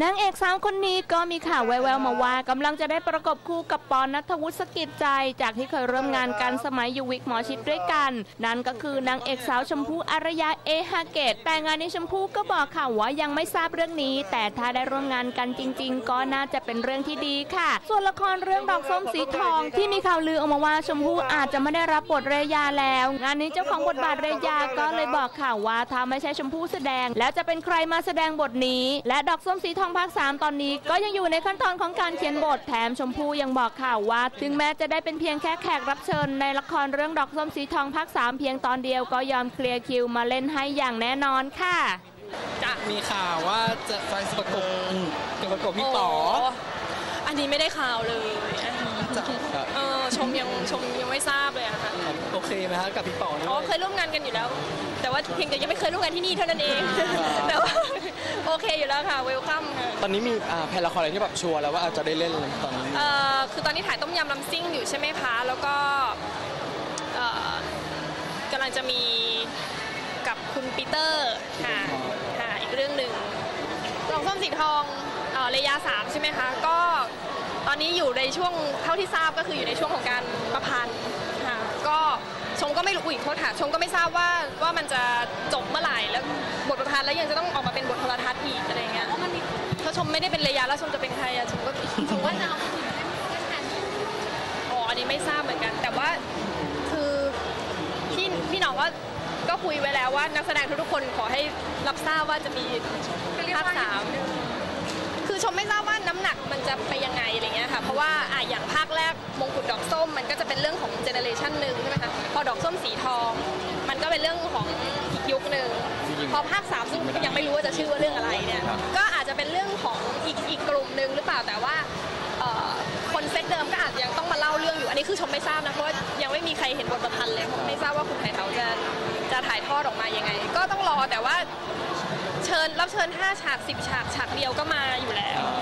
นางเอกสาวคนนี้ก็มีข่าวแววๆมาว่ากำลังจะได้ประกบคู่กับปอนนัทวุฒิสกิจใจ จากที่เคยร่วมงานกันสมัยอยู่วิกหมอชิดด้วยกัน นั่นก็คือนางเอกสาวชมพู่อารยาเอฮาเกต แต่งานนี้ชมพู่ก็บอกค่ะว่ายังไม่ทราบเรื่องนี้ แต่ถ้าได้ร่วมงานกันจริง ๆ ก็น่าจะเป็นเรื่องที่ดีค่ะ ส่วนละครเรื่องดอกส้มสีทอง ที่มีข่าวลือออกมาว่าชมพู่อาจจะไม่ได้รับบทเรยาแล้ว งานนี้เจ้าของบทบาทเรยาก็เลยบอกค่ะว่าถ้าไม่ใช่ชมพู่แสดง แล้วจะเป็นใครมาแสดงบทนี้ และดอกส้มสีทองของภาค3ตอนนี้ก็ยังอยู่ในขั้นตอนของการเขียนบทแถมชมพู่ยังบอกค่ะ ว่า ถึงแม้จะได้เป็นเพียงแค่แขกรับเชิญในละครเรื่องดอกส้มสีทองภาค3เพียงตอนเดียวก็ยอมเคลียร์คิวมาเล่นให้อย่างแน่นอนค่ะ จะมีข่าวว่าจะประกบจะประกบพี่ป๋ออันนี้ไม่ได้ข่าวเลย เออชมยังชมยังไม่ทราบเลย โอเคไหมฮะกับพี่ป๋ออ๋อเคยร่วมงานกันอยู่แล้ว แต่ว่าเพียงแต่ยังไม่เคยร่วมงานที่นี่เท่านั้นเอง แต่ว่าโอเคอยู่แล้วค่ะเวลคัมค่ะตอนนี้มีอ่าแพลนละครอะไรที่แบบชัวร์แล้วว่าอาจจะได้เล่นเลยตอนนี้เอ่อคือตอนนี้ถ่ายต้มยำลำซิ่งอยู่ใช่ไหมคะ แล้วก็เอ่อกำลังจะมีกับคุณปีเตอร์ค่ะค่ะอีกเรื่องหนึ่งรองส้มสีทองเอ่อระยะสามใช่ไหมคะ ก็ตอนนี้อยู่ในช่วงเท่าที่ทราบก็คืออยู่ในช่วงของการประพันธ์ค่ะก็ชมก็ ไม่รู้อุ้ยโทษค่ะชมก็ไม่ทราบว่าว่ามันจะจบเมื่อไหร่แล้วบทประพันธ์แล้วยังจะต้องออกมาเป็นบทโทรทัศน์อีกอะไรเงี้ยถ้าชมไม่ได้เป็นระยะแล้วชมจะเป็นใครอะชมก็ชมว่าจะเอาอ๋ออันนี้ไม่ทราบเหมือนกัน แต่ว่าคือพี่พี่หน้องก็ก็คุยไว้แล้วว่า นักแสดงทุกๆคนขอให้รับทราบว่าจะมีภาคสามคือชมไม่ทราบว่าน้ำหนักมันจะไปยังไงอะไรเงี้ยค่ะเพราะว่าอะอย่างภาคแรกมงกุฎดอกส้มมันก็จะเป็นเรื่องของเจเนอเรชันหนึ่งใช่ไหมคะพอ ดอกส้มสีทอง มันก็เป็นเรื่องของอีกยุคหนึ่งพอภาคสามซึ่งยังไม่รู้ว่าจะชื่อว่าเรื่องอะไรเนี่ยก็อาจจะเป็นเรื่องของอีกอีกกลุ่มหนึ่งหรือเปล่าแต่ว่าเอ่อคนเซตเดิมก็อาจจะยังต้องมาเล่าเรื่องอยู่อันนี้คือชมไม่ทราบนะเพราะว่ายังไม่มีใครเห็นบทประพันธ์เลยผมไม่ทราบว่าคุณไผ่เถาจะจะถ่ายทอดออกมายังไง ก็ต้องรอแต่ว่าเชิญรับเชิญ 5 ฉาก 10 ฉากฉากเดียวก็มาอยู่แล้วค่ะ